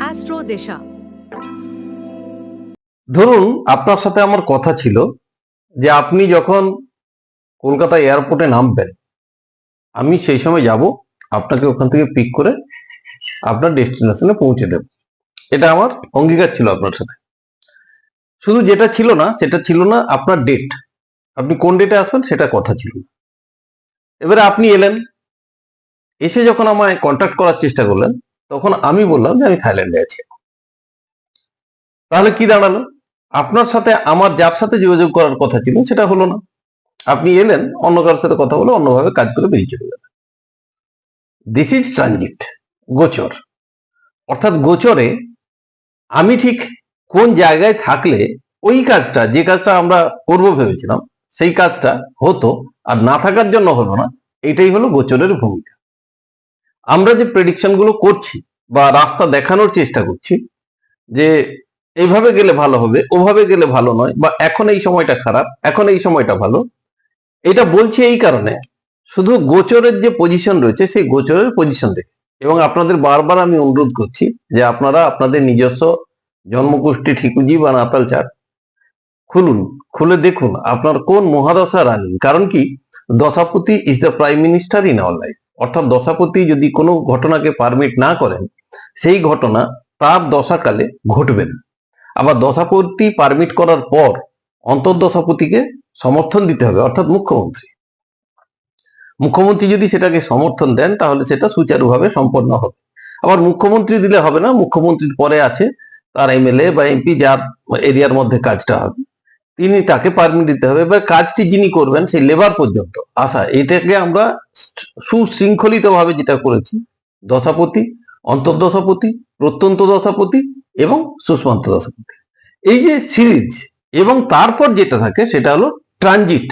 Astro ধরুন, আপনার সাথে আমার কথা ছিল যে আপনি যখন কলকাতা এয়ারপোর্টে নামবেন, আমি সেই সময় যাব, আপনাকে ওখান থেকে পিক করে আপনার ডেস্টিনেশনে পৌঁছে দেব। এটা আমার অঙ্গীকার ছিল আপনার সাথে। শুধু যেটা ছিল না, সেটা ছিল না আপনার ডেট আপনি কোন ডেটে আসবেন, সেটা কথা ছিল। এবারে আপনি এলেন এসে যখন আমায় কন্ট্যাক্ট করার চেষ্টা করলেন, তখন আমি বললাম যে আমি থাইল্যান্ডে আছি। তাহলে কি দাঁড়াল? আপনার সাথে আমার যার সাথে যোগাযোগ করার কথা ছিল, সেটা হলো না। আপনি এলেন, অন্য কারোর সাথে কথা বলে অন্যভাবে কাজ করে বেরিয়ে চলে গেলেন। দিস ইজ ট্রানজিট গোচর। অর্থাৎ গোচরে আমি ঠিক কোন জায়গায় থাকলে ওই কাজটা, যে কাজটা আমরা করব ভেবেছিলাম, সেই কাজটা হতো, আর না থাকার জন্য হলো না, এটাই হলো গোচরের ভূমিকা। আমরা যে প্রেডিকশনগুলো করছি বা রাস্তা দেখানোর চেষ্টা করছি, যে এইভাবে গেলে ভালো হবে, ওভাবে গেলে ভালো নয়, বা এখন এই সময়টা খারাপ, এখন এই সময়টা ভালো, এটা বলছি এই কারণে, শুধু গোচরের যে পজিশন রয়েছে, সেই গোচরের পজিশন দেখে। এবং আপনাদের বারবার আমি অনুরোধ করছি যে আপনারা আপনাদের নিজস্ব জন্মগোষ্ঠী ঠিকুজি বা নাতাল চাট খুলুন, খুলে দেখুন আপনার কোন মহাদশা রানিং, কারণ কি, দশাপতি is the prime minister in our life অর্থাৎ দশাপতি যদি কোনো ঘটনাকে পারমিট না করেন, সেই ঘটনা তার দশাকালে ঘটবে না। আবার দশাপতি পারমিট করার পর অন্তর্দশাপতিকে সমর্থন দিতে হবে, অর্থাৎ মুখ্যমন্ত্রী। মুখ্যমন্ত্রী যদি সেটাকে সমর্থন দেন, তাহলে সেটা সুচারুভাবে সম্পন্ন হবে। আবার মুখ্যমন্ত্রী দিলে হবে না, মুখ্যমন্ত্রীর পরে আছে, তার এমএলএ বা এমপি, যার এরিয়ার মধ্যে কাজটা হবে। তিনি তাকে পারমিট দিতে হবে। এবার কাজটি যিনি করবেন, সেই লেবার পর্যন্ত। আসা এটাকে আমরা সুশৃঙ্খলিত ভাবে যেটা করেছি, দশাপতি, অন্তর্দশাপতি, প্রত্যন্ত দশাপতি এবং সুষ্মন্ত দশাপতি। এই যে সিরিজ এবং তারপর যেটা থাকে, সেটা হলো ট্রানজিট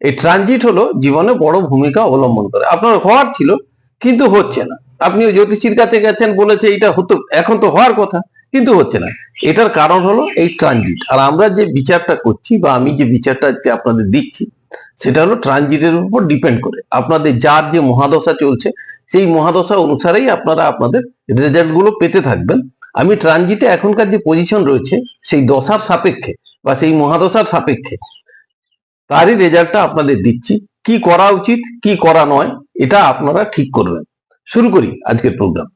এই ট্রানজিট হলো জীবনে বড় ভূমিকা অবলম্বন করে। আপনার হওয়ার ছিল, কিন্তু হচ্ছে না। আপনি জ্যোতিষীর কাছে গেছেন, বলেছে এটা হতো, এখন তো হওয়ার কথা। কিন্তু হচ্ছে না। এটার কারণ হলো এই ট্রানজিট আর আমরা যে বিচারটা করছি বা আমি যে বিচারটা আপনাদের দিচ্ছি, সেটা হলো ট্রানজিটের উপর ডিপেন্ড করে। আপনাদের যার যে মহাদশা চলছে, সেই মহাদশা অনুসারেই আপনারা আপনাদের রেজাল্টগুলো পেতে থাকবেন। আমি ট্রানজিটে এখনকার যে পজিশন রয়েছে, সেই দশার সাপেক্ষে বা সেই মহাদশার সাপেক্ষে তারই রেজাল্টটা আপনাদের দিচ্ছি। কি করা উচিত, কি করা নয়, এটা আপনারা ঠিক করবেন। শুরু করি আজকের প্রোগ্রাম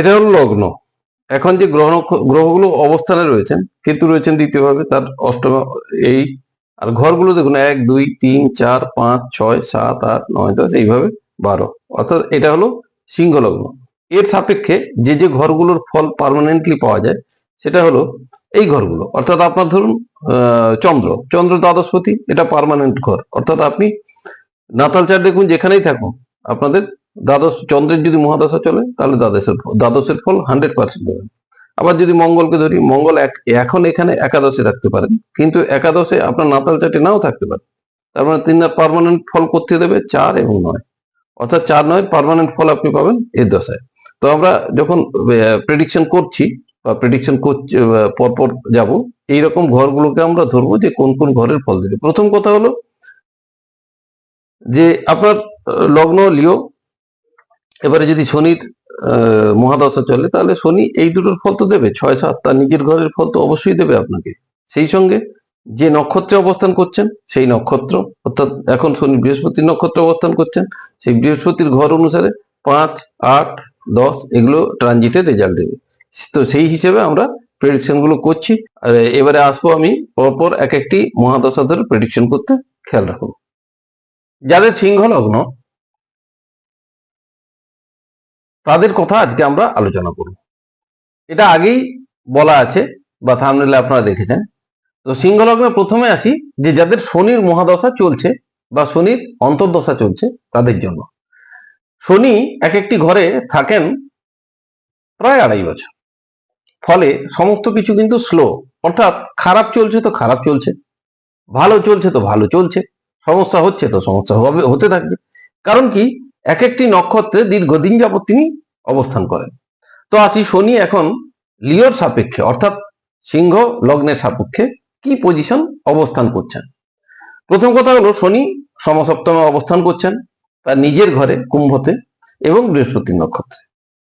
এটা হলো লগ্ন। এখন যে গ্রহ, গ্রহগুলো অবস্থানে রয়েছেন কিন্তু রয়েছেন দ্বিতীয়ভাবে, তার অষ্টম, এই, আর ঘরগুলো দেখুন, এক, দুই, তিন, চার, পাঁচ, ছয়, সাত, আট, নয়, দশ, এইভাবে বারো। অর্থাৎ এটা হলো সিংহ লগ্ন। এর সাপেক্ষে যে যে ঘরগুলোর ফল পার্মানেন্টলি পাওয়া যায়, সেটা হলো এই ঘরগুলো। অর্থাৎ আপনার ধরুন চন্দ্র। চন্দ্র দ্বাদশপতি, এটা পার্মানেন্ট ঘর। অর্থাৎ আপনি নাতাল চার দেখুন, যেখানেই থাকুন, আপনাদের দ্বাদশ চন্দ্রের যদি মহাদশা চলে, তাহলে দ্বাদশের দ্বাদশের ফল হান্ড্রেড পার্সেন্ট দেবেন আবার যদি মঙ্গলকে ধরি, মঙ্গল এখন এখানে একাদশে রাখতে পারেন কিন্তু একাদশে আপনার নাতাল চাটে নাও থাকতে পারে। তার মানে তিন পারমানেন্ট ফল করতে দেবে? চার এবং নয়। অর্থাৎ চার নয় পারমানেন্ট ফল আপনি পাবেন এর দশায়। তো আমরা যখন প্রেডিকশন করছি, বা প্রেডিকশন পরপর যাব, এইরকম ঘরগুলোকে আমরা ধরবো যে কোন কোন ঘরের ফল দেবে। প্রথম কথা হলো যে আপনার, লগ্ন, লিও এবারে যদি শনির মহাদশা চলে, তাহলে শনি এই দুটোর ফল তো দেবে, ছয় সাত, তার নিজের ঘরের ফল তো অবশ্যই দেবে আপনাকে। সেই সঙ্গে যে নক্ষত্রে অবস্থান করছেন, সেই নক্ষত্র, অর্থাৎ এখন শনি বৃহস্পতির নক্ষত্রে অবস্থান করছেন, সেই বৃহস্পতির ঘর অনুসারে পাঁচ, আট, দশ, এগুলো ট্রানজিটের রেজাল্ট দেবে। তো সেই হিসেবে আমরা প্রেডিকশনগুলো করছি। আর এবারে আসব আমি পরপর এক একটি মহাদশা ধরে প্রেডিকশন করতে খেয়াল রাখুন। যাদের সিংহ লগ্ন তাদের কথা আজকে আমরা আলোচনা করব। এটা আগেই বলা আছে বা থামনেলে আপনারা দেখেছেন। তো সিংহ লগ্নে প্রথমে আসি যে যাদের শনির মহাদশা চলছে বা শনির অন্তর্দশা চলছে তাদের জন্য। শনি এক একটি ঘরে থাকেন প্রায় আড়াই বছর। ফলে সমস্ত কিছু কিন্তু স্লো অর্থাৎ খারাপ চলছে তো খারাপ চলছে, ভালো চলছে তো ভালো চলছে, সমস্যা হচ্ছে তো সমস্যা হবে, হতে থাকবে। কারণ কি? এক একটি নক্ষত্রে দীর্ঘদিন যাবত তিনি অবস্থান করেন। তো আছি শনি এখন লিওর সাপেক্ষে, অর্থাৎ সিংহ লগ্নের সাপেক্ষে কি পজিশন অবস্থান করছেন? প্রথম কথা হলো শনি সমসপ্তমে অবস্থান করছেন তার নিজের ঘরে, কুম্ভতে এবং বৃহস্পতি নক্ষত্রে।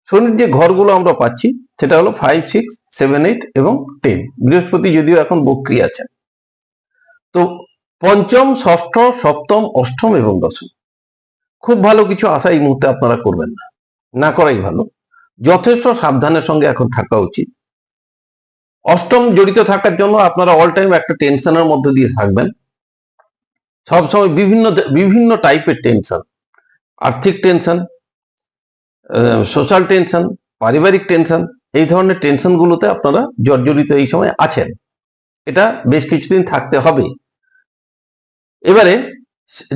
শনির যে ঘরগুলো আমরা পাচ্ছি সেটা হলো ফাইভ সিক্স সেভেন এইট এবং টেন বৃহস্পতি যদিও এখন বক্রি আছেন। তো পঞ্চম, ষষ্ঠ, সপ্তম, অষ্টম এবং দশম। খুব ভালো কিছু আশা এই মুহূর্তে আপনারা করবেন না। না করাই ভালো। যথেষ্ট সাবধানের সঙ্গে এখন থাকা উচিত। অষ্টম জড়িত থাকার জন্য আপনারা অল টাইম একটা টেনশনের মধ্যে দিয়ে থাকবেন। সবসময় বিভিন্ন বিভিন্ন টাইপের টেনশন আর্থিক টেনশন সোশ্যাল টেনশন পারিবারিক টেনশন এই ধরনের টেনশনগুলোতে আপনারা জর্জরিত এই সময় আছেন। এটা বেশ কিছুদিন থাকতে হবে। এবারে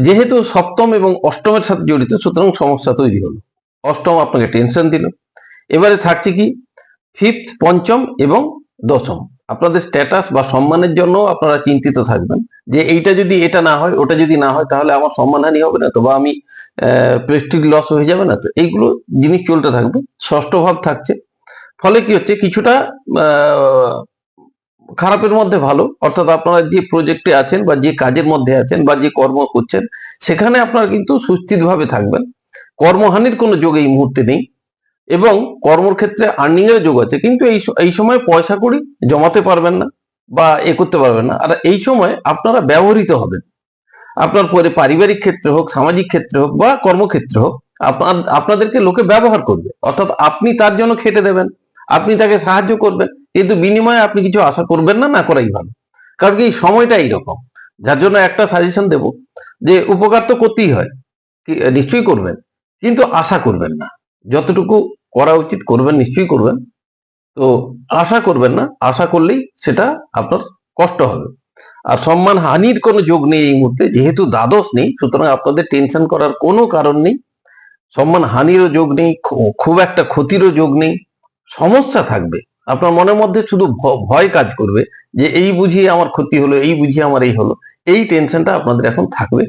যেহেতু সপ্তম এবং অষ্টমের সাথে জড়িত, সুতরাং সমস্যা তৈরি হলো। অষ্টম আপনাকে টেনশন দিল। এবারে থাকছে কি? ফিফথ, পঞ্চম এবং দশম। আপনাদের স্ট্যাটাস বা সম্মানের জন্য আপনারা চিন্তিত থাকবেন যে এইটা যদি এটা না হয়, ওটা যদি না হয়, তাহলে আমার সম্মানহানি হবে না তো বা আমি প্রেস্টিজ লস হয়ে যাবে না। তো এইগুলো জিনিস চলতে থাকবে। ষষ্ঠ ভাব থাকছে। ফলে কি হচ্ছে? কিছুটা খারাপের মধ্যে ভালো। অর্থাৎ আপনারা যে প্রজেক্টে আছেন বা যে কাজের মধ্যে আছেন বা যে কর্ম করছেন, সেখানে আপনারা কিন্তু সুস্থিরভাবে থাকবেন। কর্মহানির কোনো যোগ এই মুহূর্তে নেই এবং কর্মক্ষেত্রে আর্নিং এর যোগ আছে। কিন্তু এই এই সময় পয়সা কড়ি জমাতে পারবেন না বা এ করতে পারবেন না। আর এই সময় আপনারা ব্যবহৃত হবেন। আপনার পরে পারিবারিক ক্ষেত্রে হোক, সামাজিক ক্ষেত্রে হোক বা কর্মক্ষেত্রে হোক, আপনার, আপনাদেরকে লোকে ব্যবহার করবে। অর্থাৎ আপনি তার জন্য খেটে দেবেন, আপনি তাকে সাহায্য করবেন। কিন্তু বিনিময়ে আপনি কিছু আশা করবেন না না করাই ভালো। কারণ কি সময়টা এইরকম। যার জন্য একটা সাজেশন দেব যে উপকার তো করতেই হয় নিশ্চয়ই করবেন, কিন্তু আশা করবেন না। যতটুকু করা উচিত করবেন, নিশ্চয়ই করবেন। তো আশা করবেন না, আশা করলেই সেটা আপনার কষ্ট হবে। আর সম্মান হানির কোনো যোগ নেই এই মুহূর্তে, যেহেতু দ্বাদশ নেই, সুতরাং আপনাদের টেনশন করার কোনো কারণ নেই। সম্মান হানিরও যোগ নেই খুব একটা ক্ষতিরও যোগ নেই, সমস্যা থাকবে। আপনার মনের মধ্যে শুধু ভয় কাজ করবে যে এই বুঝিয়ে আমার ক্ষতি হলো, এই বুঝিয়ে আমার এই হলো। এই টেনশনটা আপনাদের এখন থাকবে।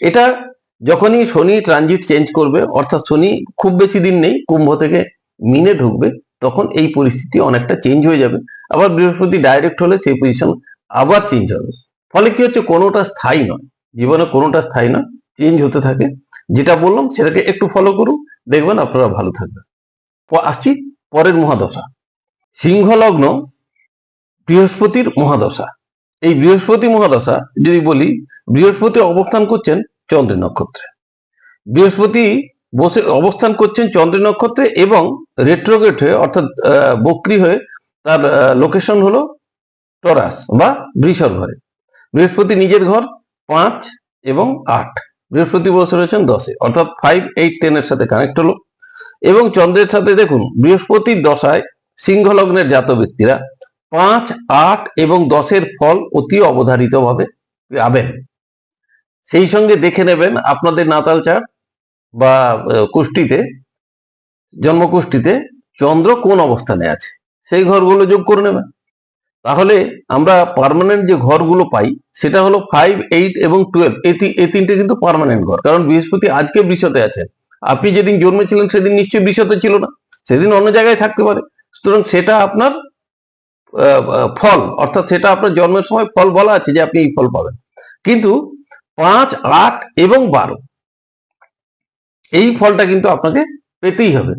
এটা যখনই শনি ট্রানজিট চেঞ্জ করবে, অর্থাৎ শনি খুব বেশি দিন নেই, কুম্ভ থেকে মিনে ঢুকবে, তখন এই পরিস্থিতি অনেকটা চেঞ্জ হয়ে যাবে। আবার বৃহস্পতি ডাইরেক্ট হলে সেই পজিশন আবার চেঞ্জ হবে। ফলে কি হচ্ছে? কোনোটা স্থায়ী নয়। জীবনে কোনোটা স্থায়ী নয় চেঞ্জ হতে থাকে। যেটা বললাম, সেটাকে একটু ফলো করুন, দেখবেন আপনারা ভালো থাকবেন। আসছি পরের মহাদশা। সিংহ লগ্ন বৃহস্পতির মহাদশা। এই বৃহস্পতি মহাদশা যদি বলি, বৃহস্পতি অবস্থান করছেন চন্দ্র নক্ষত্রে। বৃহস্পতি বসে অবস্থান করছেন চন্দ্র নক্ষত্রে এবং রেট্রোগেট হয়ে, অর্থাৎ বক্রি হয়ে তার লোকেশন হলো টরাস বা বৃষর ঘরে। বৃহস্পতি নিজের ঘর পাঁচ এবং আট। বৃহস্পতি বসে রয়েছেন দশে, অর্থাৎ ফাইভ এইট টেনের সাথে কানেক্ট হলো। এবং চন্দ্রের সাথে দেখুন, বৃহস্পতির দশায় সিংহ লগ্নের জাত ব্যক্তিরা পাঁচ, আট এবং দশের ফল অতি অবধারিতভাবে পাবেন। সেই সঙ্গে দেখে নেবেন আপনাদের নাতাল চার্ট বা কুষ্টিতে, জন্মকুষ্টিতে চন্দ্র কোন অবস্থানে আছে, সেই ঘরগুলো যোগ করে নেবেন। তাহলে আমরা পার্মানেন্ট যে ঘরগুলো পাই, সেটা হলো ফাইভ এইট এবং টুয়েলভ এই তিনটে কিন্তু পার্মানেন্ট ঘর। কারণ বৃহস্পতি আজকে বৃষতে আছেন। আপনি যেদিন জন্মেছিলেন, সেদিন নিশ্চয়ই বৃষতে ছিল না। সেদিন অন্য জায়গায় থাকতে পারে। সুতরাং সেটা আপনার ফল, অর্থাৎ সেটা আপনার জন্মের সময় ফল বলা আছে যে আপনি এই ফল পাবেন। কিন্তু পাঁচ, আট এবং বারো, এই ফলটা কিন্তু আপনাকে পেতেই হবে।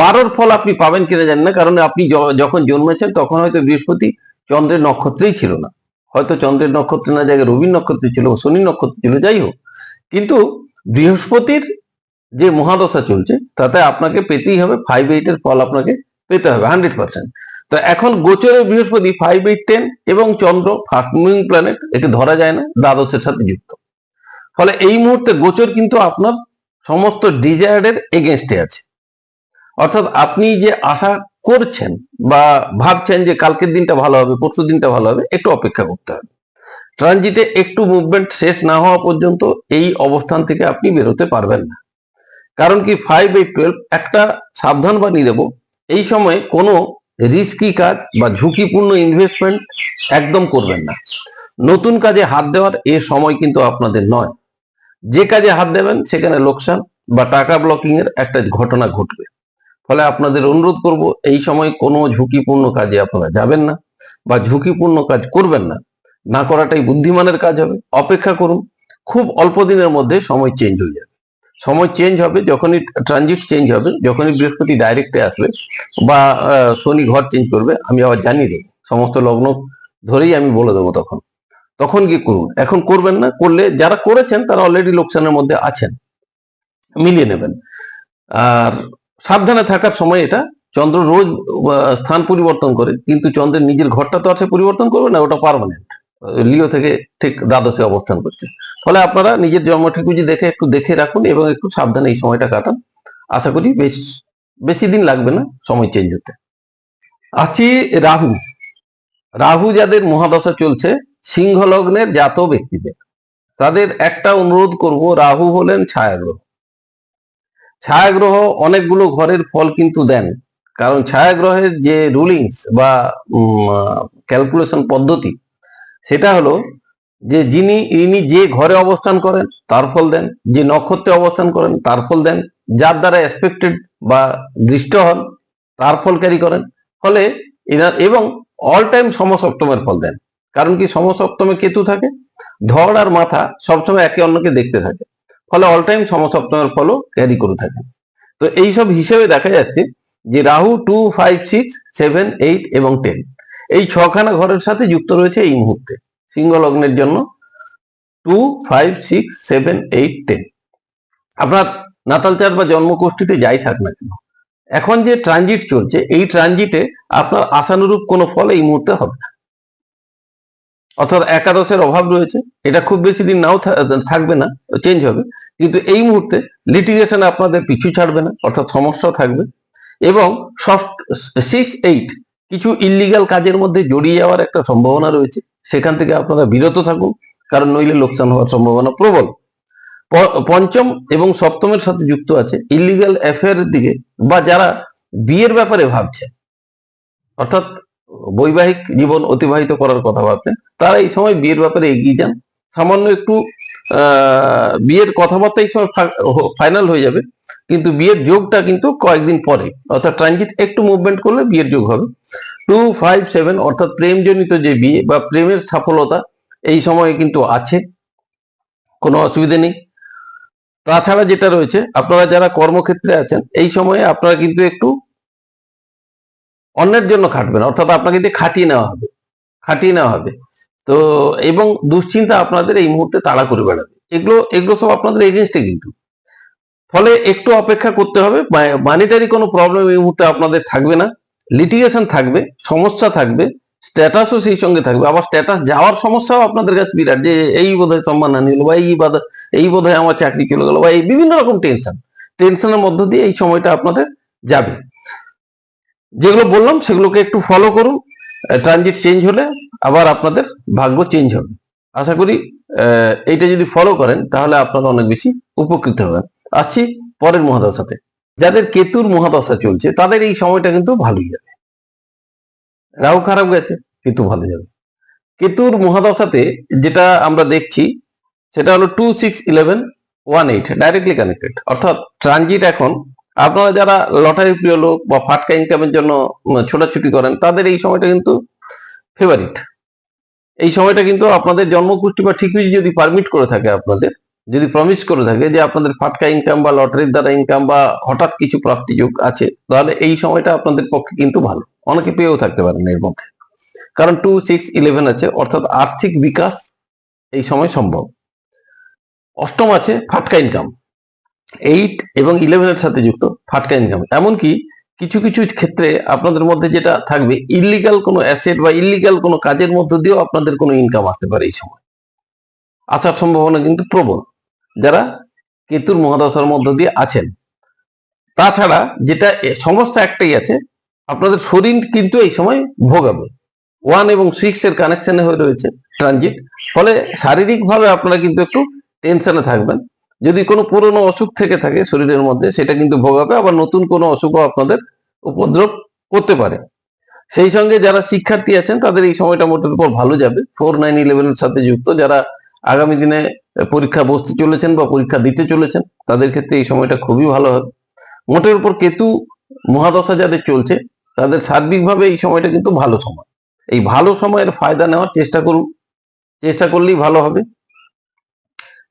বারোর ফল আপনি পাবেন কিনা জানেন না, কারণ আপনি যখন জন্মেছেন তখন হয়তো বৃহস্পতি চন্দ্রের নক্ষত্রেই ছিল না। হয়তো চন্দ্রের নক্ষত্রে না জায়গায় রবির নক্ষত্রে ছিল শনি নক্ষত্র ছিল, যাই হোক। কিন্তু বৃহস্পতির যে মহাদশা চলছে, তাতে আপনাকে পেতেই হবে ফাইভ এইটের ফল আপনাকে পেতে হবে হান্ড্রেড পার্সেন্ট তো এখন গোচরে বৃহস্পতি ফাইভ এইট টেন এবং চন্দ্র ফার্স্ট মুভিং প্ল্যানেট একে ধরা যায় না, দ্বাদশের সাথে যুক্ত। ফলে এই মুহূর্তে গোচর কিন্তু আপনার সমস্ত ডিজায়ারের এগেনস্টে আছে। অর্থাৎ আপনি যে আশা করছেন বা ভাবছেন যে কালকের দিনটা ভালো হবে, পরশু দিনটা ভালো হবে, একটু অপেক্ষা করতে হবে। ট্রানজিটে একটু মুভমেন্ট শেষ না হওয়া পর্যন্ত এই অবস্থান থেকে আপনি বেরোতে পারবেন না। কারণ কি ফাইভ এইট টুয়েলভ একটা সাবধান বানিয়ে দেব এই সময় কোনো রিস্কি কাজ বা ঝুঁকিপূর্ণ ইনভেস্টমেন্ট একদম করবেন না। নতুন কাজে হাত দেওয়ার এ সময় কিন্তু আপনাদের নয়। যে কাজে হাত দেবেন, সেখানে লোকসান বা টাকা ব্লকিং এর একটা ঘটনা ঘটবে। ফলে আপনাদের অনুরোধ করব, এই সময় কোনো ঝুঁকিপূর্ণ কাজে আপনারা যাবেন না বা ঝুঁকিপূর্ণ কাজ করবেন না। না করাটাই বুদ্ধিমানের কাজ হবে। অপেক্ষা করুন, খুব অল্প দিনের মধ্যে সময় চেঞ্জ হয়ে যাবে। সময় চেঞ্জ হবে, যখনই ট্রানজিট চেঞ্জ হবে, যখনই বৃহস্পতি ডাইরেক্টে আসবে, বা শনি ঘর চেঞ্জ করবে, আমি আবার জানিয়ে দেবো। সমস্ত লগ্ন ধরেই আমি বলে দেবো তখন। তখন কি করুন? এখন করবেন না, করলে যারা করেছেন, তারা অলরেডি লোকসানের মধ্যে আছেন। মিলিয়ে নেবেন। আর সাবধানে থাকার সময় এটা, চন্দ্র রোজ স্থান পরিবর্তন করে, কিন্তু চন্দ্রের নিজের ঘরটা তো সে পরিবর্তন করবে না, ওটা পার্মানেন্ট লিও থেকে ঠিক দ্বাদশে অবস্থান করছে। ফলে আপনারা নিজের জন্ম ঠিকুজি দেখে একটু দেখে রাখুন এবং একটু সাবধানে এই সময়টা কাটান। আশা করি বেশ, বেশি দিন লাগবে না সময় চেঞ্জ হতে। আছি রাহু। রাহু যাদের মহাদশা চলছে সিংহ লগ্নের জাত ব্যক্তিদের। তাদের একটা অনুরোধ করব, রাহু হলেন ছায়াগ্রহ। ছায়াগ্রহ অনেকগুলো ঘরের ফল কিন্তু দেন। কারণ ছায়াগ্রহের যে রুলিংস বা ক্যালকুলেশন পদ্ধতি সেটা হলো যে যিনি, ইনি যে ঘরে অবস্থান করেন, তার ফল দেন। যে নক্ষত্রে অবস্থান করেন, তার ফল দেন। যার দ্বারা এক্সপেক্টেড বা দৃষ্ট হন, তার ফল ক্যারি করেন। ফলে এনার, এবং অল টাইম সমসপ্তমের ফল দেন। কারণ কি সমসপ্তমে কেতু থাকে ধর আর মাথা সবসময় একে অন্যকে দেখতে থাকে। ফলে অল টাইম সমসপ্তমের ফলও ক্যারি করে থাকে। তো এইসব হিসেবে দেখা যাচ্ছে যে Rahu two five six seven eight এবং টেন এই ছখানা ঘরের সাথে যুক্ত রয়েছে এই মুহূর্তে। সিংহ লগ্নের জন্য two five six seven eight ten আপনার নাতাল চার বা জন্মগোষ্ঠীতে যাই থাক না কেন। এখন যে ট্রানজিট চলছে, এই ট্রানজিটে আপনার আশানুরূপ কোনো ফল এই মুহূর্তে হবে না। অর্থাৎ একাদশের অভাব রয়েছে, এটা খুব বেশি দিন নাও থাকবে না চেঞ্জ হবে। কিন্তু এই মুহূর্তে লিটিগেশন আপনাদের পিছু ছাড়বে না, অর্থাৎ সমস্যা থাকবে। এবং সফট সিক্স এইট কিছু ইলিগাল কাজের মধ্যে জড়িয়ে যাওয়ার একটা সম্ভাবনা রয়েছে। সেখান থেকে আপনারা বিরত থাকুন, কারণ নইলে লোকসান হওয়ার সম্ভাবনা প্রবল। পঞ্চম এবং সপ্তমের সাথে যুক্ত আছে ইলিগাল অ্যাফেয়ারের দিকে, বা যারা বিয়ের ব্যাপারে ভাবছে। অর্থাৎ বৈবাহিক জীবন অতিবাহিত করার কথা ভাবছেন, তারা এই সময় বিয়ের ব্যাপারে এগিয়ে যান। সামান্য একটু বিয়ের কথাবার্তা এই সময় ফাইনাল হয়ে যাবে। কিন্তু বিয়ের যোগটা কিন্তু কয়েকদিন পরে, অর্থাৎ ট্রানজিট একটু মুভমেন্ট করলে বিয়ের যোগ হবে। টু ফাইভ সেভেন অর্থাৎ প্রেমজনিত যে বিয়ে বা প্রেমের সফলতা, এই সময়ে কিন্তু আছে, কোনো অসুবিধে নেই। তাছাড়া যেটা রয়েছে, আপনারা যারা কর্মক্ষেত্রে আছেন, এই সময়ে আপনারা কিন্তু একটু অন্যের জন্য খাটবেন, অর্থাৎ আপনাকে দিয়ে খাটিয়ে নেওয়া হবে, খাটিয়ে নেওয়া হবে। তো, এবং দুশ্চিন্তা আপনাদের এই মুহূর্তে তাড়া করে বেড়াবে। এগুলো এগুলো সব আপনাদের এগেনস্টে কিন্তু। ফলে একটু অপেক্ষা করতে হবে মানিটারি কোনো প্রবলেম এই মুহূর্তে আপনাদের থাকবে না। লিটিগেশন থাকবে, সমস্যা থাকবে স্ট্যাটাসও সেই সঙ্গে থাকবে। আবার স্ট্যাটাস যাওয়ার সমস্যাও আপনাদের কাছে বিরাট, যে এই বোধহয় সম্মান হানি হলো বা এই বাধা, এই বোধহয় আমার চাকরি চলে গেল, বা এই বিভিন্ন রকম টেনশন টেনশনের মধ্য দিয়ে এই সময়টা আপনাদের যাবে। যেগুলো বললাম, সেগুলোকে একটু ফলো করুন ট্রানজিট চেঞ্জ হলে আবার আপনাদের ভাগ্য চেঞ্জ হবে। আশা করি এইটা যদি ফলো করেন, তাহলে আপনারা অনেক বেশি উপকৃত হবেন। আসছি পরের মহাদশাতে যাদের কেতুর মহাদশা চলছে, তাদের এই সময়টা কিন্তু ভালোই যাবে। রাহু খারাপ গেছে, কেতু ভালো যাবে। কেতুর মহাদশাতে যেটা আমরা দেখছি, সেটা হলো two six eleven one eight directly connected অর্থাৎ ট্রানজিট এখন, আপনারা যারা লটারি প্রিয় লোক বা ফাটকা ইনকামের জন্য ছোটাছুটি করেন, তাদের এই সময়টা কিন্তু ফেভারিট এই সময়টা কিন্তু আপনাদের জন্মকুষ্টি বা ঠিকই যদি পারমিট করে থাকে আপনাদের যদি প্রমিস করে থাকে যে আপনাদের ফাটকা ইনকাম বা লটারির দ্বারা ইনকাম বা হঠাৎ কিছু প্রাপ্তি যোগ আছে, তাহলে এই সময়টা আপনাদের পক্ষে কিন্তু ভালো। অনেকে পেয়েও থাকতে পারেন এর মধ্যে। কারণ টু সিক্স ইলেভেন আছে, অর্থাৎ আর্থিক বিকাশ এই সময় সম্ভব। অষ্টম আছে, ফাটকা ইনকাম এইট এবং ইলেভেনের সাথে যুক্ত ফাটকা ইনকাম এমনকি কিছু কিছু ক্ষেত্রে আপনাদের মধ্যে যেটা থাকবে ইলিগাল কোনো অ্যাসেট বা ইলিগাল কোনো কাজের মধ্য দিয়েও আপনাদের কোনো ইনকাম আসতে পারে এই সময়। আসার সম্ভাবনা কিন্তু প্রবল। যারা কেতুর মহাদশার মধ্য দিয়ে আছেন। তাছাড়া যেটা সমস্যা একটাই আছে, আপনাদের শরীর কিন্তু এই সময় ভোগাবে। ওয়ান এবং সিক্স এর কানেকশনে হয়ে রয়েছে ট্রানজিট ফলে শারীরিকভাবে আপনারা কিন্তু একটু টেনশনে থাকবেন। যদি কোনো পুরনো অসুখ থেকে থাকে শরীরের মধ্যে, সেটা কিন্তু ভোগাবে। আবার নতুন কোনো অসুখও আপনাদের উপদ্রব করতে পারে। সেই সঙ্গে যারা শিক্ষার্থী আছেন, তাদের এই সময়টা মোটের উপর ভালো যাবে। ফোর নাইন ইলেভেনের সাথে যুক্ত যারা আগামী দিনে পরীক্ষা বসতে চলেছেন বা পরীক্ষা দিতে চলেছেন, তাদের ক্ষেত্রে এই সময়টা খুবই ভালো হবে। মোটের উপর কেতু মহাদশা যাদের চলছে, তাদের সার্বিকভাবে এই সময়টা কিন্তু ভালো সময়। এই ভালো সময়ের ফায়দা নেওয়ার চেষ্টা করুন, চেষ্টা করলেই ভালো হবে।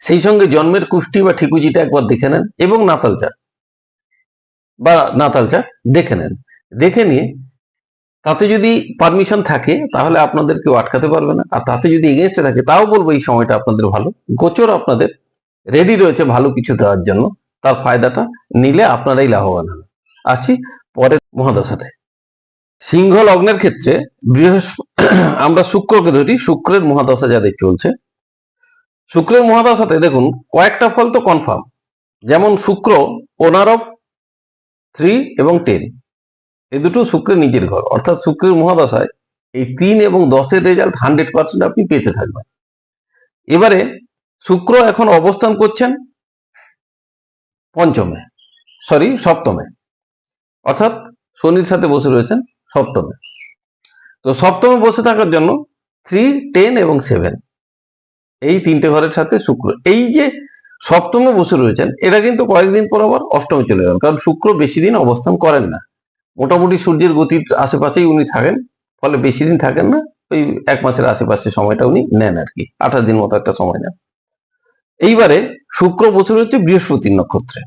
সেই সঙ্গে জন্মের কুষ্টি বা ঠিকুজিটা একবার দেখে নেন এবং নাতাল চাট বা নাতাল চাট দেখে নেন। দেখে নিয়ে তাতে যদি পারমিশন থাকে, তাহলে আপনাদের কেউ আটকাতে পারবে না। আর তাতে যদি এগেনস্টে থাকে, তাও বলব এই সময়টা আপনাদের ভালো। গোচর আপনাদের রেডি রয়েছে ভালো কিছু দেওয়ার জন্য। তার ফায়দাটা নিলে আপনারাই লাভবান হন আসছি পরের মহাদশাতে। সিংহ লগ্নের ক্ষেত্রে বৃহস্প, আমরা শুক্রকে ধরি, শুক্রের মহাদশা যাদের চলছে। শুক্রের মহাদশাতে দেখুন, কয়েকটা ফল তো কনফার্ম যেমন শুক্র ওনার অফ থ্রি এবং টেন এই দুটো শুক্রের নিজের ঘর। অর্থাৎ শুক্রের মহাদশায় এই তিন এবং দশের রেজাল্ট হান্ড্রেড পার্সেন্ট আপনি পেতে থাকবেন। এবারে শুক্র এখন অবস্থান করছেন পঞ্চমে সরি সপ্তমে। অর্থাৎ শনির সাথে বসে রয়েছেন সপ্তমে। তো সপ্তমে বসে থাকার জন্য থ্রি টেন এবং সেভেন এই তিনটে ঘরের সাথে শুক্র। এই যে সপ্তমে বসে রয়েছেন, এটা কিন্তু কয়েকদিন পর আবার অষ্টমে চলে যাবেন কারণ শুক্র বেশি দিন অবস্থান করেন না। মোটামুটি সূর্যের গতির আশেপাশেই উনি থাকেন, ফলে বেশি দিন থাকেন না, ওই এক মাসের আশেপাশে সময়টা উনি নেন আর কি, আঠাশ দিন মতো একটা সময় নেন। এইবারে শুক্র বছর হচ্ছে বৃহস্পতির নক্ষত্রে।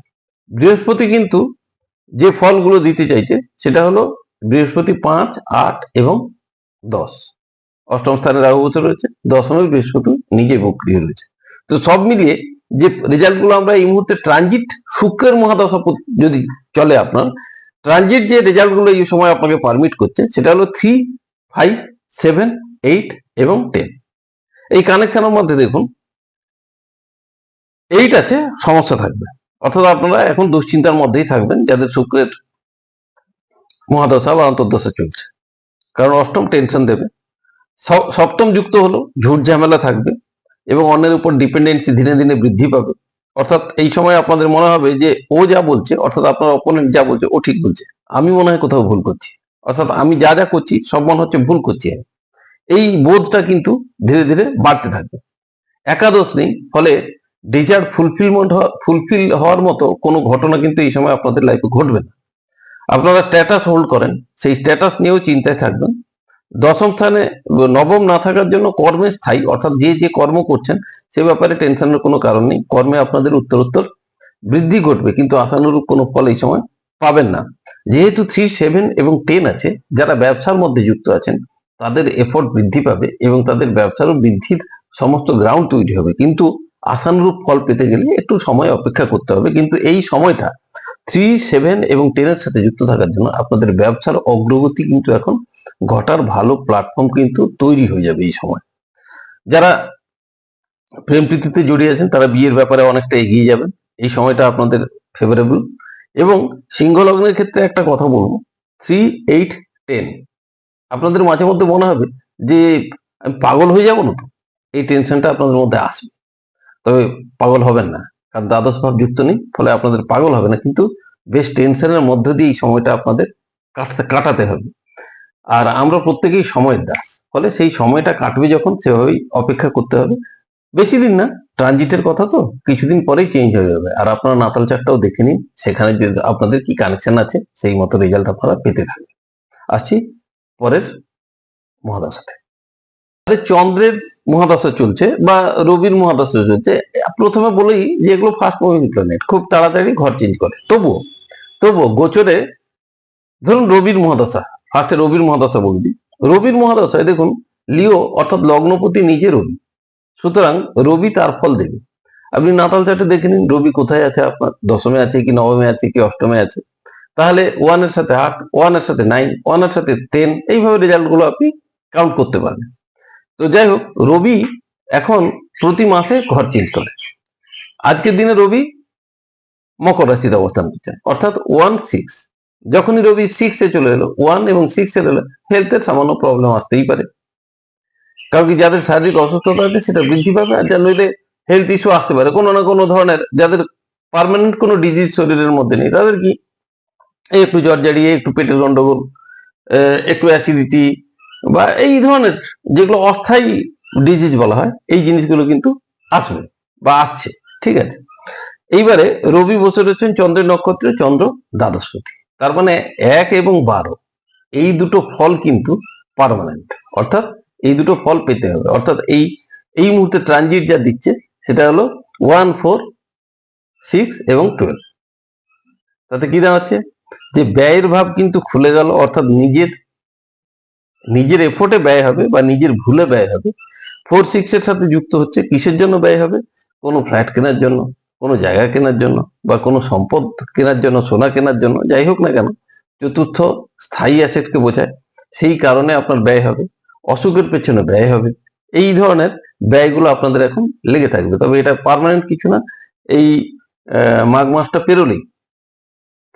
বৃহস্পতি কিন্তু যে ফলগুলো দিতে চাইছে, সেটা হলো বৃহস্পতি পাঁচ, আট এবং দশ। অষ্টম স্থানে রাহু বছর রয়েছে দশমে বৃহস্পতি নিজে বক্রিয় রয়েছে। তো সব মিলিয়ে যে রেজাল্টগুলো আমরা এই মুহূর্তে ট্রানজিট শুক্রের মহাদশা যদি চলে আপনার ট্রানজিট যে রেজাল্টগুলো এই সময় আপনাকে পারমিট করছে, সেটা হলো থ্রি ফাইভ সেভেন এইট এবং টেন এই কানেকশনের মধ্যে দেখুন এইট আছে, সমস্যা থাকবে। অর্থাৎ আপনারা এখন দুশ্চিন্তার মধ্যেই থাকবেন, যাদের শুক্রের মহাদশা বা অন্তর্দশা চলছে। কারণ অষ্টম টেনশন দেবে। সপ্তম যুক্ত হলো, ঝুট ঝামেলা থাকবে এবং অন্যের উপর ডিপেন্ডেন্সি ধীরে ধীরে বৃদ্ধি পাবে। অর্থাৎ এই সময় আপনাদের মনে হবে যে ও যা বলছে, অর্থাৎ আপনার অপোনেন্ট যা বলছে, ও ঠিক বলছে। আমি মনে হয় কোথাও ভুল করছি। অর্থাৎ আমি যা যা করছি, সব মনে হচ্ছে ভুল করছি এই বোধটা কিন্তু ধীরে ধীরে বাড়তে থাকবে। একাদশ নেই, ফলে ডিজার্ট ফুলফিলমেন্ট ফুলফিল হওয়ার মতো কোনো ঘটনা কিন্তু এই সময় আপনাদের লাইফে ঘটবে না। আপনারা স্ট্যাটাস হোল্ড করেন, সেই স্ট্যাটাস নিয়েও চিন্তায় থাকবেন। দশম স্থানে নবম না থাকার জন্য কর্মে স্থায়ী, অর্থাৎ যে যে কর্ম করছেন, সে ব্যাপারে টেনশনের কোনো কারণ নেই। কর্মে আপনাদের উত্তরোত্তর বৃদ্ধি ঘটবে, কিন্তু আশানুরূপ কোনো ফল এই সময় পাবেন না। যেহেতু থ্রি, সেভেন এবং টেন আছে, যারা ব্যবসার মধ্যে যুক্ত আছেন, তাদের এফোর্ট বৃদ্ধি পাবে এবং তাদের ব্যবসারও বৃদ্ধির সমস্ত গ্রাউন্ড তৈরি হবে। কিন্তু আশানুরূপ ফল পেতে গেলে একটু সময় অপেক্ষা করতে হবে। কিন্তু এই সময়টা থ্রি, সেভেন এবং টেনের সাথে যুক্ত থাকার জন্য আপনাদের ব্যবসার অগ্রগতি কিন্তু এখন ঘটার ভালো প্ল্যাটফর্ম কিন্তু তৈরি হয়ে যাবে এই সময়। যারা প্রেম প্রীতিতে জড়িয়ে আছেন, তারা বিয়ের ব্যাপারে অনেকটা এগিয়ে যাবেন। এই সময়টা আপনাদের ফেভারেবল এবং সিংহ লগ্নের ক্ষেত্রে একটা কথা বলব। থ্রি এইট টেন আপনাদের মাঝে মধ্যে মনে হবে যে, আমি পাগল হয়ে যাব না তো? এই টেনশনটা আপনাদের মধ্যে আসবে। তবে পাগল হবেন না। কারণ দ্বাদশ ভাব যুক্ত নেই, ফলে আপনাদের পাগল হবে না। কিন্তু বেশ টেনশনের মধ্য দিয়ে এই সময়টা আপনাদের কাটতে, কাটাতে হবে। আর আমরা প্রত্যেকেই সময়ের দাস। ফলে সেই সময়টা কাটবে যখন সেভাবেই অপেক্ষা করতে হবে। বেশি দিন না ট্রানজিটের কথা তো, কিছুদিন পরেই চেঞ্জ হয়ে যাবে। আর আপনারা নাতাল চারটাও দেখে নিন, সেখানে যদি আপনাদের কি কানেকশন আছে, সেই মতো রেজাল্ট আপনারা পেতে থাকবেন। আসছি পরের মহাদশাতে চন্দ্রের মহাদশা চলছে বা রবির মহাদশা চলছে, প্রথমে বলেই যে এগুলো ফার্স্ট মুভিং প্ল্যানেট খুব তাড়াতাড়ি ঘর চেঞ্জ করে। তবুও তবুও গোচরে, ধরুন রবির মহাদশা ফার্স্টে রবির মহাদশা বলে দিই। রবির মহাদশায় দেখুন, লিও অর্থাৎ লগ্নপতি নিজে রবি। সুতরাং রবি তার ফল দেবে। আপনি নাতাল চার্টে দেখে নিন, রবি কোথায় আছে আপনার? দশমে আছে কি, নবমে আছে কি, অষ্টমে আছে? তাহলে ওয়ানের সাথে আট ওয়ানের সাথে নাইন ওয়ানের সাথে টেন এইভাবে রেজাল্টগুলো আপনি কাউন্ট করতে পারবেন। তো যাই হোক, রবি এখন প্রতি মাসে ঘর চেঞ্জ করে। আজকের দিনে রবি মকর রাশিতে অবস্থান করছেন। অর্থাৎ ওয়ান সিক্স যখনই রবি সিক্সে চলে এলো ওয়ান এবং সিক্স এলো হেলথের সামান্য প্রবলেম আসতেই পারে। কারণ কি যাদের শারীরিক অসুস্থতা আছে সেটা বৃদ্ধি পাবে আর যা নইলে হেলথ ইস্যু আসতে পারে। কোনো না কোনো ধরনের যাদের পার্মানেন্ট কোনো ডিজিজ শরীরের মধ্যে নেই, তাদের কি? একটু জ্বর জারিয়ে, একটু পেটের গন্ডগোল একটু অ্যাসিডিটি বা এই ধরনের যেগুলো অস্থায়ী ডিজিজ বলা হয়, এই জিনিসগুলো কিন্তু আসবে বা আসছে। ঠিক আছে? এইবারে রবি বসে রয়েছেন চন্দ্রের নক্ষত্রে, চন্দ্র দ্বাদশপতি তার মানে এক এবং বারো, এই দুটো ফল কিন্তু পার্মানেন্ট অর্থাৎ এই দুটো ফল পেতে হবে। অর্থাৎ এই এই মুহূর্তে ট্রানজিট যা দিচ্ছে, সেটা হলো ওয়ান ফোর সিক্স এবং টুয়েলভ তাতে কি দাঁড়াচ্ছে যে ব্যয়ের ভাব কিন্তু খুলে গেল, অর্থাৎ নিজের নিজের এফোর্টে ব্যয় হবে বা নিজের ভুলে ব্যয় হবে। ফোর সিক্স এর সাথে যুক্ত হচ্ছে, কিসের জন্য ব্যয় হবে? কোনো ফ্ল্যাট কেনার জন্য। কোনো জায়গা কেনার জন্য বা কোনো সম্পদ কেনার জন্য, সোনা কেনার জন্য, যাই হোক না কেন, চতুর্থ স্থায়ী অ্যাসেটকে বোঝায়। সেই কারণে আপনার ব্যয় হবে, অসুখের পেছনে ব্যয় হবে। এই ধরনের ব্যয়গুলো আপনাদের এখন লেগে থাকবে। তবে এটা পার্মানেন্ট কিছু না। এই মাঘ মাসটা পেরোলেই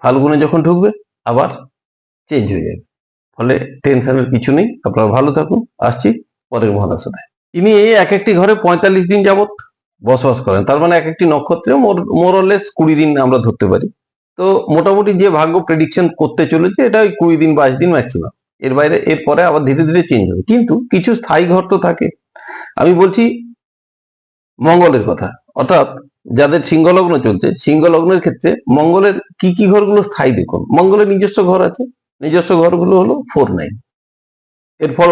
ফাল্গুনে যখন ঢুকবে, আবার চেঞ্জ হয়ে যাবে। ফলে টেনশনের কিছু নেই। আপনারা ভালো থাকুন। আসছি পরের মহাদশাতে ইনি এই এক একটি ঘরে পঁয়তাল্লিশ দিন যাবত বসবাস করেন। তার মানে এক একটি নক্ষত্রে মোরলেস কুড়ি দিন আমরা ধরতে পারি। তো মোটামুটি যে ভাগ্য প্রেডিকশন করতে চলেছে, এটা ওই কুড়ি দিন বাইশ দিন ম্যাক্সিমাম এর বাইরে এরপরে আবার ধীরে ধীরে চেঞ্জ হবে। কিন্তু কিছু স্থায়ী ঘর তো থাকে। আমি বলছি মঙ্গলের কথা। অর্থাৎ যাদের সিংহলগ্ন চলছে, সিংহলগ্নের ক্ষেত্রে মঙ্গলের কি কি ঘরগুলো স্থায়ী দেখুন। মঙ্গলের নিজস্ব ঘর আছে। নিজস্ব ঘরগুলো হলো ফোর নাইন এরপর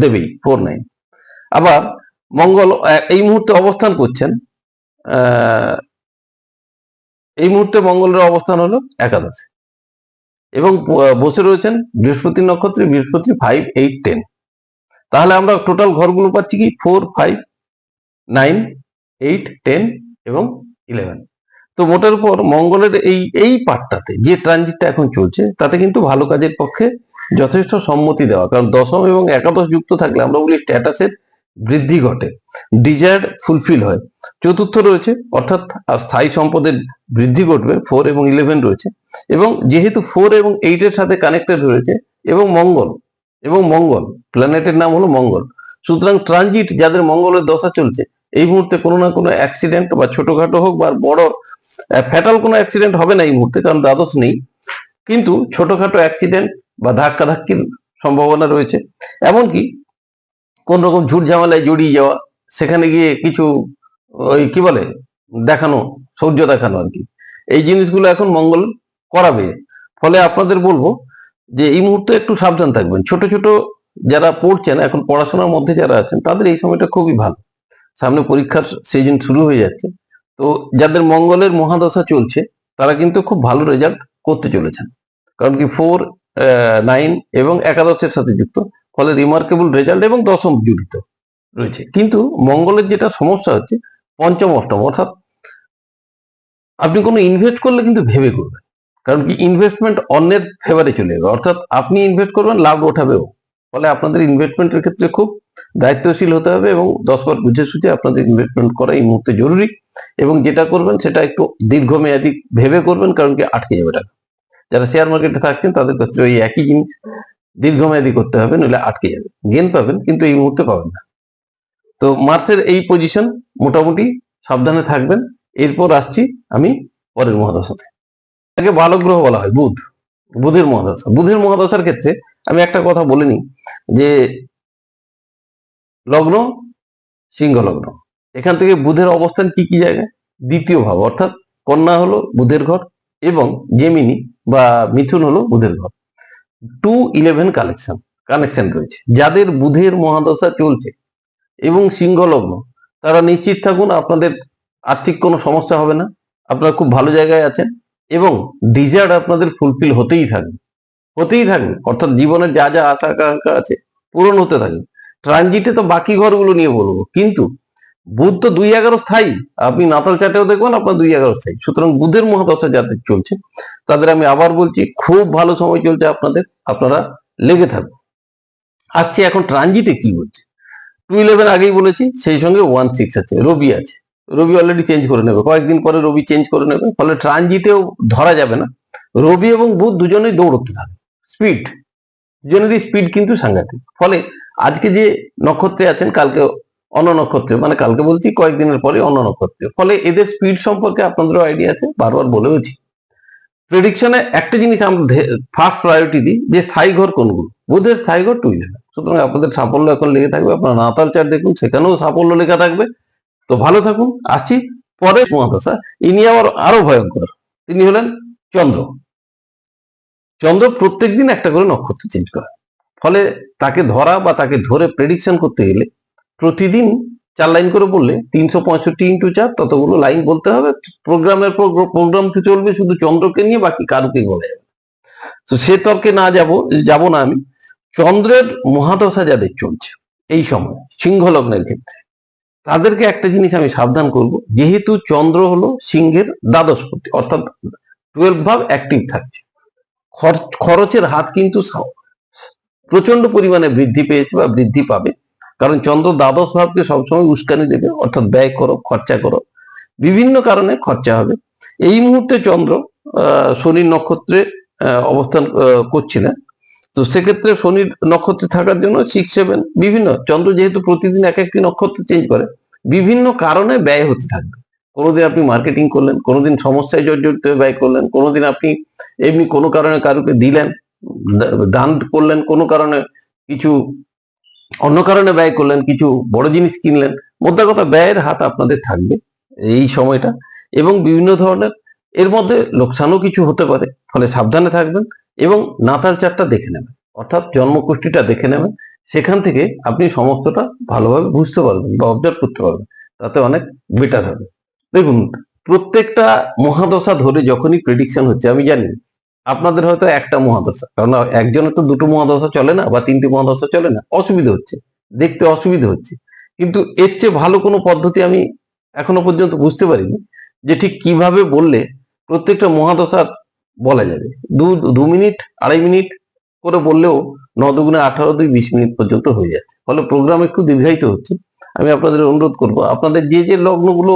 দেবেই ফোর নাইন আবার মঙ্গল এই মুহূর্তে অবস্থান করছেন এই মুহূর্তে মঙ্গলের অবস্থান হলো একাদশে। এবং বসে রয়েছেন বৃহস্পতি নক্ষত্রে, বৃহস্পতি ফাইভ এইট টেন তাহলে আমরা টোটাল ঘরগুলো পাচ্ছি কি? Four five nine eight ten এবং ইলেভেন তো মোটের উপর মঙ্গলের এই এই পার্টটাতে যে ট্রানজিটটা এখন চলছে, তাতে কিন্তু ভালো কাজের পক্ষে যথেষ্ট সম্মতি দেওয়া। কারণ দশম এবং একাদশ যুক্ত থাকলে আমরা বলি স্ট্যাটাসের বৃদ্ধি ঘটে ডিজায়ার ফুলফিল হয়। চতুর্থ রয়েছে, অর্থাৎ স্থায়ী সম্পদের বৃদ্ধি ঘটবে ফোর এবং ইলেভেন রয়েছে। এবং যেহেতু ফোর এবং এইটের সাথে কানেক্টেড রয়েছে, এবং মঙ্গল এবং মঙ্গল প্ল্যানেটের নাম হলো মঙ্গল। সুতরাং ট্রানজিট যাদের মঙ্গলের দশা চলছে, এই মুহূর্তে কোনো না কোনো অ্যাক্সিডেন্ট বা ছোটখাটো হোক বা বড় ফ্যাটাল কোনো অ্যাক্সিডেন্ট হবে না এই মুহূর্তে, কারণ দ্বাদশ নেই। কিন্তু ছোটখাটো অ্যাক্সিডেন্ট বা ধাক্কা ধাক্কির সম্ভাবনা রয়েছে। এমনকি কোন রকম ঝুট ঝামেলায় জড়িয়ে যাওয়া, সেখানে গিয়ে কিছু ওই কি বলে, দেখানো সৌর্য দেখানো আর কি। এই জিনিসগুলো এখন মঙ্গল করাবে। ফলে আপনাদের বলব যে এই মুহূর্তে একটু সাবধান থাকবেন। ছোট ছোট যারা পড়ছেন, এখন পড়াশোনার মধ্যে যারা আছেন, তাদের এই সময়টা খুবই ভালো। সামনে পরীক্ষার সিজন শুরু হয়ে যাচ্ছে। তো যাদের মঙ্গলের মহাদশা চলছে, তারা কিন্তু খুব ভালো রেজাল্ট করতে চলেছেন। কারণ কি ফোর নাইন এবং একাদশের সাথে যুক্ত। ফলে রিমার্কেবল রেজাল্ট এবং দশম জড়িত রয়েছে। কিন্তু মঙ্গলের যেটা সমস্যা হচ্ছে, পঞ্চম, অষ্টম, অর্থাৎ আপনি কোনো ইনভেস্ট করলে কিন্তু ভেবে করবেন। কারণ কি ইনভেস্টমেন্ট অন্যের ফেভারে চলে যাবে অর্থাৎ আপনি ইনভেস্ট করবেন, লাভ ওঠাবেও। ফলে আপনাদের ইনভেস্টমেন্টের ক্ষেত্রে খুব দায়িত্বশীল হতে হবে এবং দশবার বুঝে সুঝে আপনাদের ইনভেস্টমেন্ট করা এই মুহূর্তে জরুরি। এবং যেটা করবেন, সেটা একটু দীর্ঘমেয়াদী ভেবে করবেন, কারণ কি আটকে যাবে টাকা। যারা শেয়ার মার্কেটে থাকছেন, তাদের ক্ষেত্রে ওই একই জিনিস। দীর্ঘমেয়াদী করতে হবে, নইলে আটকে যাবে। গেন পাবেন, কিন্তু এই মুহূর্তে পাবেন না। তো মার্সের এই পজিশন মোটামুটি সাবধানে থাকবেন। এরপর আসছি আমি পরের মহাদশাতে। তাকে ভালো গ্রহ বলা হয়, বুধ। বুধের মহাদশা। বুধের মহাদশার ক্ষেত্রে আমি একটা কথা বলে নিই, যে লগ্ন, সিংহ লগ্ন। এখান থেকে বুধের অবস্থান কি কি জায়গায়? দ্বিতীয় ভাব, অর্থাৎ কন্যা হলো বুধের ঘর এবং জেমিনি বা মিথুন হলো বুধের ঘর। টু ইলেভেন কালেকশন কানেকশন রয়েছে। যাদের বুধের মহাদশা চলছে এবং সিংহ লগ্ন তারা নিশ্চিত থাকুন আপনাদের আর্থিক কোনো সমস্যা হবে না, আপনারা খুব ভালো জায়গায় আছেন এবং ডিজায়ার আপনাদের ফুলফিল হতেই থাকবে। হতেই থাকবে, অর্থাৎ জীবনের যা যা আশা আকাঙ্ক্ষা আছে পূরণ হতে থাকবে। ট্রানজিটে তো বাকি ঘরগুলো নিয়ে বলব, কিন্তু বুধ তো দুই এগারো স্থায়ী। আপনি নাতাল চাটেও দেখবেন আপনার দুই এগারো স্থায়ী। সুতরাং বুধের মহাদশা যাদের চলছে, তাদের আমি আবার বলছি, খুব ভালো সময় চলছে আপনাদের, আপনারা লেগে থাকুন। আসছে এখন ট্রানজিটে কি বলছে টু ইলেভেন আগেই বলেছি, সেই সঙ্গে ওয়ান সিক্স আছে, রবি আছে। রবি অলরেডি চেঞ্জ করে নেবে, কয়েকদিন পরে রবি চেঞ্জ করে নেবে, ফলে ট্রানজিটেও ধরা যাবে না। রবি এবং বুধ দুজনেই দৌড়তে থাকে স্পিড, দুজনেরই স্পিড কিন্তু সাংঘাতিক। ফলে আজকে যে নক্ষত্রে আছেন, কালকে অন্য নক্ষত্রে মানে কালকে বলছি, কয়েকদিনের পরে অন্য নক্ষত্রে ফলে এদের স্পিড সম্পর্কে আপনাদেরও আইডিয়া আছে, বারবার বলেওছি। প্রেডিকশনে একটা জিনিস আমরা ফার্স্ট প্রায়োরিটি দিই, যে স্থায়ী ঘর কোনগুলো? বুধের স্থায়ী ঘর টু ইলেভেন সুতরাং আপনাদের সাফল্য এখন লেগে থাকবে, আপনার নাতাল চার দেখুন, সেখানেও সাফল্য লেখা থাকবে। তো ভালো থাকুন, আসছি পরে মহাদশা। ইনি আবার আরও ভয়ঙ্কর। তিনি হলেন চন্দ্র। চন্দ্র প্রত্যেকদিন একটা করে নক্ষত্র চেঞ্জ করে। ফলে তাকে ধরা বা তাকে ধরে প্রেডিকশন করতে গেলে প্রতিদিন চার লাইন করে বললে তিনশো পঁয়ষট্টি ইন্টু চার, ততগুলো লাইন বলতে হবে। প্রোগ্রামের প্রোগ্রাম কি চলবে? শুধু চন্দ্রকে নিয়ে বাকি কারুকে বলে যাবে? তো সে তর্কে না যাব যাব না আমি। চন্দ্রের মহাদশা যাদের চলছে এই সময় সিংহ লগ্নের ক্ষেত্রে, তাদেরকে একটা জিনিস আমি সাবধান করব। যেহেতু চন্দ্র হলো সিংহের দ্বাদশপতি, অর্থাৎ টুয়েলভ ভাব অ্যাক্টিভ থাকছে। খরচ- খরচের হাত কিন্তু প্রচণ্ড পরিমাণে বৃদ্ধি পেয়েছে বা বৃদ্ধি পাবে। কারণ চন্দ্র দ্বাদশ ভাবকে সবসময় উস্কানি দেবে, অর্থাৎ ব্যয় করো, খরচা করো। বিভিন্ন কারণে খরচা হবে। এই মুহূর্তে চন্দ্র শনির নক্ষত্রে অবস্থান করছিলেন তো সেক্ষেত্রে শনির নক্ষত্রে থাকার জন্য সিক্স সেভেন বিভিন্ন, চন্দ্র যেহেতু প্রতিদিন এক একটি নক্ষত্র চেঞ্জ করে, বিভিন্ন কারণে ব্যয় হতে থাকবে। কোনোদিন আপনি মার্কেটিং করলেন, কোনোদিন সমস্যায় জর্জরিত হয়ে ব্যয় করলেন, কোনোদিন আপনি এমনি কোনো কারণে কারুকে দিলেন দান করলেন, কোনো কারণে কিছু অন্য কারণে ব্যয় করলেন, কিছু বড় জিনিস কিনলেন মোদ্দা কথা ব্যয়ের হাত আপনাদের থাকবে এই সময়টা। এবং বিভিন্ন ধরনের এর মধ্যে লোকসানও কিছু হতে পারে, ফলে সাবধানে থাকবেন এবং নাতাল চারটা দেখে নেবেন, অর্থাৎ জন্মকুষ্ঠিটা দেখে নেবেন। সেখান থেকে আপনি সমস্তটা ভালোভাবে বুঝতে পারবেন বা অবজার্ভ করতে পারবেন, তাতে অনেক বেটার হবে। দেখুন, প্রত্যেকটা মহাদশা ধরে যখনই প্রেডিকশন হচ্ছে, আমি জানি আপনাদের হয়তো একটা মহাদশা কারণ একজনের তো দুটো মহাদশা চলে না বা তিনটি মহাদশা চলে না, অসুবিধা হচ্ছে, দেখতে অসুবিধা হচ্ছে। কিন্তু এর চেয়ে ভালো কোনো পদ্ধতি আমি এখনও পর্যন্ত বুঝতে পারিনি যে ঠিক কীভাবে বললে প্রত্যেকটা মহাদশার বলা যাবে। দু দু মিনিট, আড়াই মিনিট করে বললেও ন দুগুণে আঠারো দুই বিশ মিনিট পর্যন্ত হয়ে যাচ্ছে। ফলে প্রোগ্রাম একটু দীর্ঘায়িত হচ্ছে। আমি আপনাদের অনুরোধ করব, আপনাদের যে যে লগ্নগুলো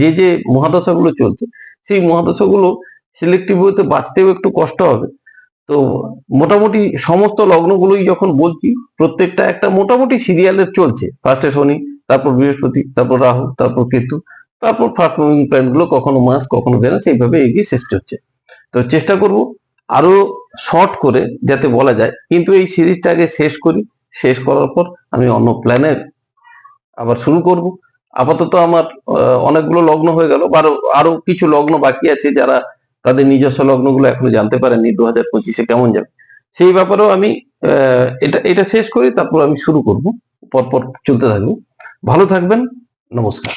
যে যে মহাদশাগুলো চলছে, সেই মহাদশাগুলো সিলেক্টিভ হতে বাঁচতেও একটু কষ্ট হবে। তো মোটামুটি সমস্ত লগ্নগুলোই যখন বলছি, প্রত্যেকটা একটা মোটামুটি সিরিয়ালের চলছে। ফার্স্টে শনি, তারপর বৃহস্পতি, তারপর রাহু, তারপর কেতু, তারপর ফাস্ট মুভিং প্ল্যানগুলো কখনো মাস, কখনো ভেনাস এইভাবে এগিয়ে শেষ হচ্ছে। তো চেষ্টা করব আরও শর্ট করে যাতে বলা যায়। কিন্তু এই সিরিজটা আগে শেষ করি। শেষ করার পর আমি অন্য প্ল্যানের আবার শুরু করব। আপাতত আমার অনেকগুলো লগ্ন হয়ে গেল। আরও আরও কিছু লগ্ন বাকি আছে যারা তাদের নিজস্ব লগ্নগুলো এখনও জানতে পারেননি দু হাজার পঁচিশে কেমন যাবে। সেই ব্যাপারেও আমি এটা এটা শেষ করি, তারপর আমি শুরু করব, পরপর চলতে থাকব। ভালো থাকবেন, নমস্কার।